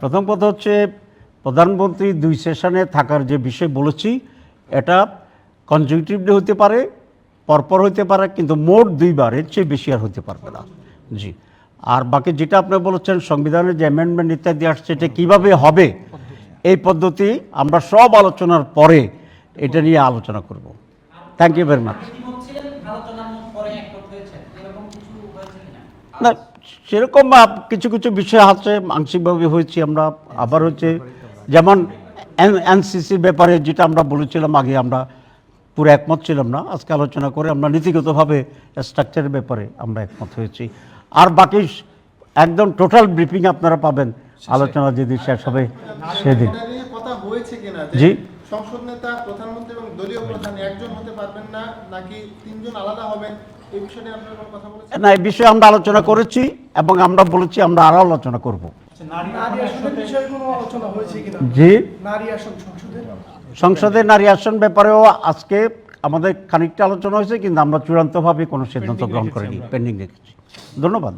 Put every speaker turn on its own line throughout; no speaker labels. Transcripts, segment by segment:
প্রথম কথা হচ্ছে প্রধানমন্ত্রী দুই সেশনে থাকার যে বিষয় বলেছি এটা কনজিউটিভলি হতে পারে পরপর হতে পারে কিন্তু মোট দুইবার এর চেয়ে বেশি আর হতে পারবে না। জি। আর বাকি যেটা আপনি বলেছেন সংবিধানের যে অ্যামেন্ডমেন্ট ইত্যাদি আসছে এটা কীভাবে হবে এই পদ্ধতি আমরা সব আলোচনার পরে এটা নিয়ে আলোচনা করব। থ্যাংক ইউ ভেরি মাচ না সেরকম কিছু কিছু বিষয় আছে আংশিকভাবে হয়েছি আমরা আবার হচ্ছে যেমন এনসিসির ব্যাপারে যেটা আমরা বলেছিলাম আগে আমরা পুরো একমত ছিলাম না। আজকে আলোচনা করে আমরা নীতিগতভাবে স্ট্রাকচারের ব্যাপারে আমরা একমত হয়েছি। আর বাকি একদম টোটাল ব্রিফিং আপনারা পাবেন। আলোচনা যেদিন শেষ হবে সেদিন।
এটা নিয়ে কথা হয়েছে কিনা?
জি।
সংসদ নেতা প্রধানমন্ত্রী এবং দলীয় প্রধান একজন হতে পারবেন না নাকি তিনজন আলাদা হবেন এই বিষয়ে আপনারা কথা বলেছেন?
না এই বিষয়ে আমরা আলোচনা করেছি। এবং আমরা বলেছি আমরা আরও আলোচনা করব।
নারী আসনের বিষয়ে কোনো আলোচনা হয়েছে কিনা?
জি।
সংসদে?
সংসদে নারী আসন ব্যাপারেও আজকে আমাদের খানিকটা আলোচনা হয়েছে কিন্তু আমরা চূড়ান্তভাবে কোনো সিদ্ধান্ত গ্রহণ করিনি পেন্ডিং রেখেছি ধন্যবাদ।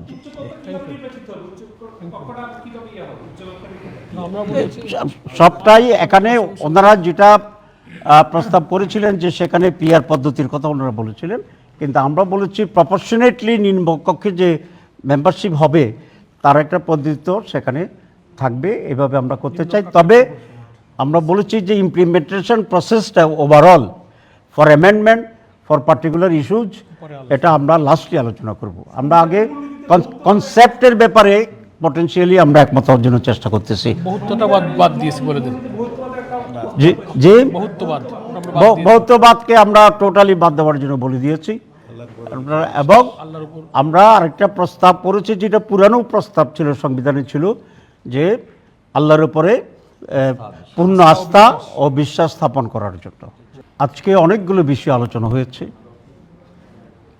সবটাই এখানে ওনারা যেটা প্রস্তাব করেছিলেন যে সেখানে পিয়ার পদ্ধতির কথা ওনারা বলেছিলেন কিন্তু আমরা বলেছি প্রপোর্শনেটলি নিম্নকক্ষে যে মেম্বারশিপ হবে তার একটা পদ্ধতি সেখানে থাকবে এভাবে আমরা করতে চাই। তবে আমরা বলেছি যে ইমপ্লিমেন্টেশন প্রসেসটা overall for amendment for particular issues এটা আমরা লাস্টলি আলোচনা করব। আমরা আগে কনসেপ্টের ব্যাপারে পটেনশিয়ালি আমরা একমত হওয়ার জন্য চেষ্টা করতেছি।
বাদ দিয়েছি বলে দিন। বহুত্ববাদ। দিয়েছি।
বহুত্ববাদকে আমরা টোটালি বাদ দেওয়ার জন্য বলে দিয়েছি। আমরা- এবং আমরা আরেকটা প্রস্তাব করেছি যেটা পুরানো প্রস্তাব ছিল সংবিধানে ছিল যে আল্লাহর উপরে পূর্ণ আস্থা ও বিশ্বাস স্থাপন করার জন্য। আজকে অনেকগুলো বিষয় আলোচনা হয়েছে।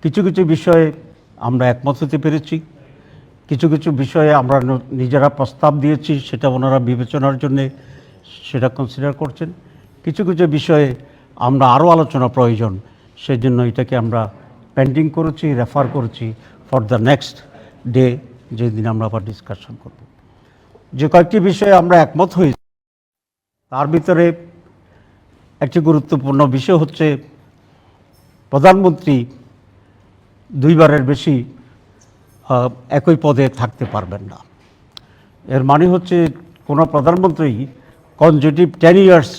কিছু কিছু বিষয়ে আমরা একমত হতে পেরেছি। কিছু কিছু বিষয়ে আমরা নিজেরা প্রস্তাব দিয়েছি সেটা ওনারা বিবেচনার জন্য সেটা কনসিডার করছেন। কিছু কিছু বিষয়ে আমরা আরও আলোচনা প্রয়োজন সেই জন্য এটাকে আমরা পেন্ডিং করেছি রেফার করেছি ফর দ্য নেক্সট ডে যেদিন আমরা আবার ডিসকাশন করব। যে কয়েকটি বিষয়ে আমরা একমত হয়েছি তার ভিতরে একটি গুরুত্বপূর্ণ বিষয় হচ্ছে, প্রধানমন্ত্রী দুইবারের বেশি একই পদে থাকতে পারবেন না। এর মানে হচ্ছে, কোনো প্রধানমন্ত্রী কনজিটিভ টেন ইয়ার্স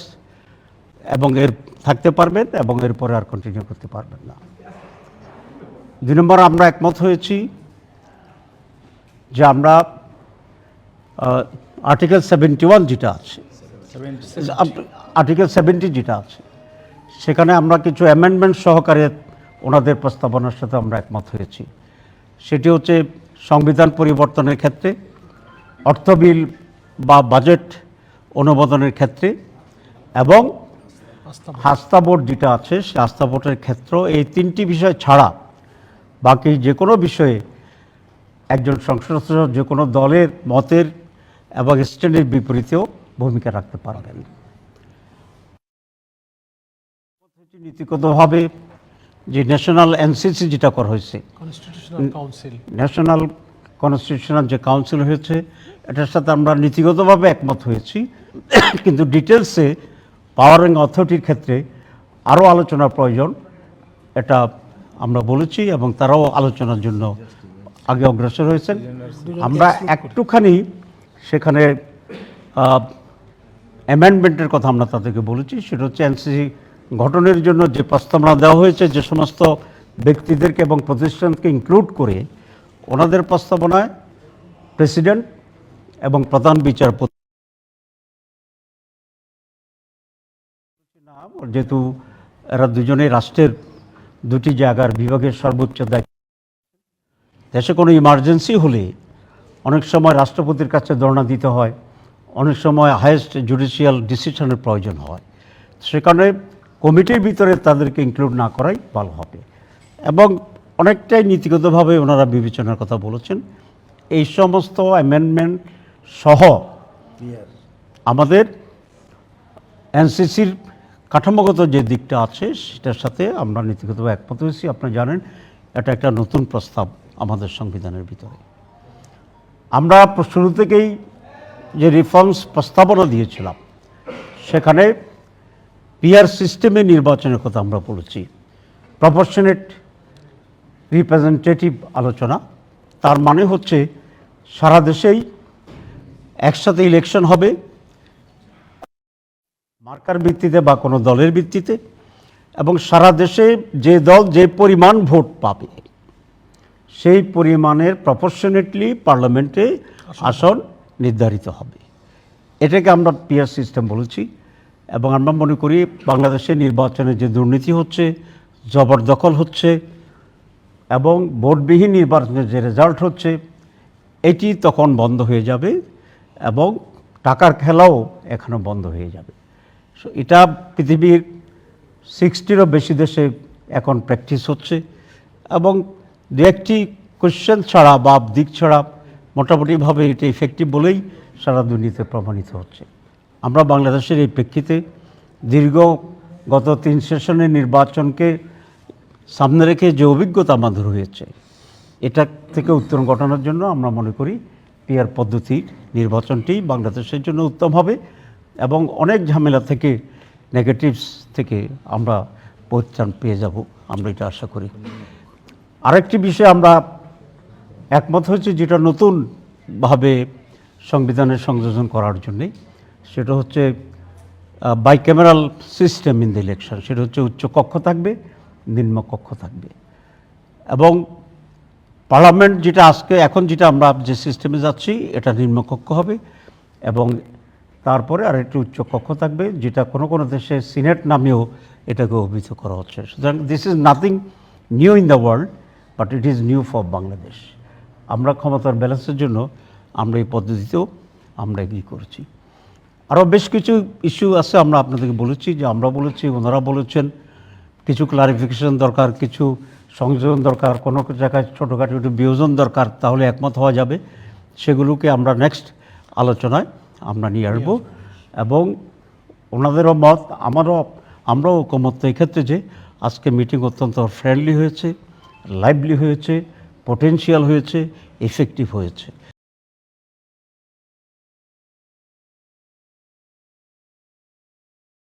এবং এর থাকতে পারবেন এবং এরপরে আর কন্টিনিউ করতে পারবেন না। দুই নম্বর আমরা একমত হয়েছি যে আমরা আর্টিকেল সেভেন্টি ওয়ান যেটা আছে আর্টিকেল সেভেন্টি যেটা আছে সেখানে আমরা কিছু অ্যামেন্ডমেন্ট সহকারে ওনাদের প্রস্তাবনার সাথে আমরা একমত হয়েছি। সেটি হচ্ছে সংবিধান পরিবর্তনের ক্ষেত্রে অর্থ বিল বা বাজেট অনুমোদনের ক্ষেত্রে এবং ভোট যেটা আছে সে আস্থা ভোটের ক্ষেত্র এই তিনটি বিষয় ছাড়া বাকি যে কোনো বিষয়ে একজন সংসদ সদস্য যে কোনো দলের মতের এবং স্ট্যান্ডের বিপরীতেও ভূমিকা রাখতে পারবেন। নীতিগতভাবে যে ন্যাশনাল এনসিসি যেটা করা হয়েছে ন্যাশনাল কনস্টিটিউশনাল যে কাউন্সিল হয়েছে এটার সাথে আমরা নীতিগতভাবে একমত হয়েছি। কিন্তু ডিটেলসে পাওয়ারিং অথরিটির ক্ষেত্রে আরও আলোচনার প্রয়োজন। এটা আমরা বলেছি এবং তারাও আলোচনার জন্য আগে অগ্রসর হয়েছেন। আমরা একটুখানি সেখানে অ্যামেন্ডমেন্টের কথা আমরা তাদেরকে বলেছি। সেটা হচ্ছে এনসিসি গঠনের জন্য যে প্রস্তাবনা দেওয়া হয়েছে যে সমস্ত ব্যক্তিদেরকে এবং প্রতিষ্ঠানকে ইনক্লুড করে ওনাদের প্রস্তাবনায় প্রেসিডেন্ট এবং প্রধান বিচারপতি না, যেহেতু এরা দুজনেই রাষ্ট্রের দুটি জায়গার বিভাগের সর্বোচ্চ দায়িত্ব। দেশে কোনো ইমার্জেন্সি হলে অনেক সময় রাষ্ট্রপতির কাছে ধর্ণা দিতে হয় অনেক সময় হায়েস্ট জুডিশিয়াল ডিসিশনের প্রয়োজন হয়। সেখানে কমিটির ভিতরে তাদেরকে ইনক্লুড না করাই ভালো হবে। এবং অনেকটাই নীতিগতভাবে ওনারা বিবেচনার কথা বলেছেন। এই সমস্ত অ্যামেন্ডমেন্ট সহ আমাদের এনসিসির কাঠামোগত যে দিকটা আছে, সেটার সাথে আমরা নীতিগতভাবে একমত হয়েছি। আপনি জানেন, এটা একটা নতুন প্রস্তাব আমাদের সংবিধানের ভিতরে। আমরা শুরু থেকেই যে রিফর্মস প্রস্তাবনা দিয়েছিলাম, সেখানে পিআর সিস্টেমে নির্বাচনের কথা আমরা বলেছি। প্রপোর্শনেট রিপ্রেজেন্টেটিভ আলোচনা, তার মানে হচ্ছে সারা দেশেই একসাথে ইলেকশন হবে মার্কার ভিত্তিতে বা কোনো দলের ভিত্তিতে, এবং সারা দেশে যে দল যে পরিমাণ ভোট পাবে, সেই পরিমাণের প্রপোর্শনেটলি পার্লামেন্টে আসন নির্ধারিত হবে। এটাকে আমরা পিয়ার সিস্টেম বলেছি, এবং আমরা মনে করি বাংলাদেশে নির্বাচনে যে দুর্নীতি হচ্ছে, জবরদখল হচ্ছে, এবং ভোটবিহীন নির্বাচনের যে রেজাল্ট হচ্ছে, এটি তখন বন্ধ হয়ে যাবে, এবং টাকার খেলাও এখানে বন্ধ হয়ে যাবে। সো এটা পৃথিবীর সিক্সটিরও বেশি দেশে এখন প্র্যাকটিস হচ্ছে এবং দু একটি কোশ্চেন ছাড়া বা দিক ছাড়া মোটামুটিভাবে এটা ইফেক্টিভ বলেই সারা দুর্নীতি প্রমাণিত হচ্ছে। আমরা বাংলাদেশের এই প্রেক্ষিতে দীর্ঘ গত তিন সেশনের নির্বাচনকে সামনে রেখে যে অভিজ্ঞতা আমাদের হয়েছে, এটা থেকে উত্তরণ ঘটানোর জন্য আমরা মনে করি পিয়ার পদ্ধতির নির্বাচনটি বাংলাদেশের জন্য উত্তম হবে। এবং অনেক ঝামেলা থেকে নেগেটিভস থেকে আমরা পরিত্রাণ পেয়ে যাব, আমরা এটা আশা করি। আরেকটি বিষয়ে আমরা একমত হয়েছে যেটা নতুনভাবে সংবিধানের সংযোজন করার জন্যে, সেটা হচ্ছে bicameral system in the election সেটা হচ্ছে উচ্চ কক্ষ থাকবে, নিম্ন কক্ষ থাকবে। এবং পার্লামেন্ট যেটা আজকে, এখন যেটা আমরা যে সিস্টেমে যাচ্ছি, এটা নিম্নকক্ষ হবে এবং তারপরে আর একটি উচ্চ কক্ষ থাকবে, যেটা কোনো কোনো দেশে সিনেট নামেও এটাকে অভিহিত করা হচ্ছে। সুতরাং this is nothing new in the world but it is new for Bangladesh আমরা ক্ষমতার ব্যালেন্সের জন্য আমরা এই পদ্ধতিতেও আমরা এগ্রি করছি। আরও বেশ কিছু ইস্যু আছে, আমরা আপনাদেরকে বলেছি, যে আমরা বলেছি, ওনারা বলেছেন, কিছু ক্লারিফিকেশন দরকার, কিছু সংযোজন দরকার, কোনো জায়গায় ছোটোখাটো একটু বিয়োজন দরকার, তাহলে একমত হওয়া যাবে। সেগুলোকে আমরা নেক্সট আলোচনায় আমরা নিয়ে আসব। এবং ওনাদেরও মত আমারও আমরাও ঐকমত্য এক্ষেত্রে যে আজকে মিটিং অত্যন্ত ফ্রেন্ডলি হয়েছে লাইভলি হয়েছে পটেন্সিয়াল হয়েছে এফেক্টিভ হয়েছে।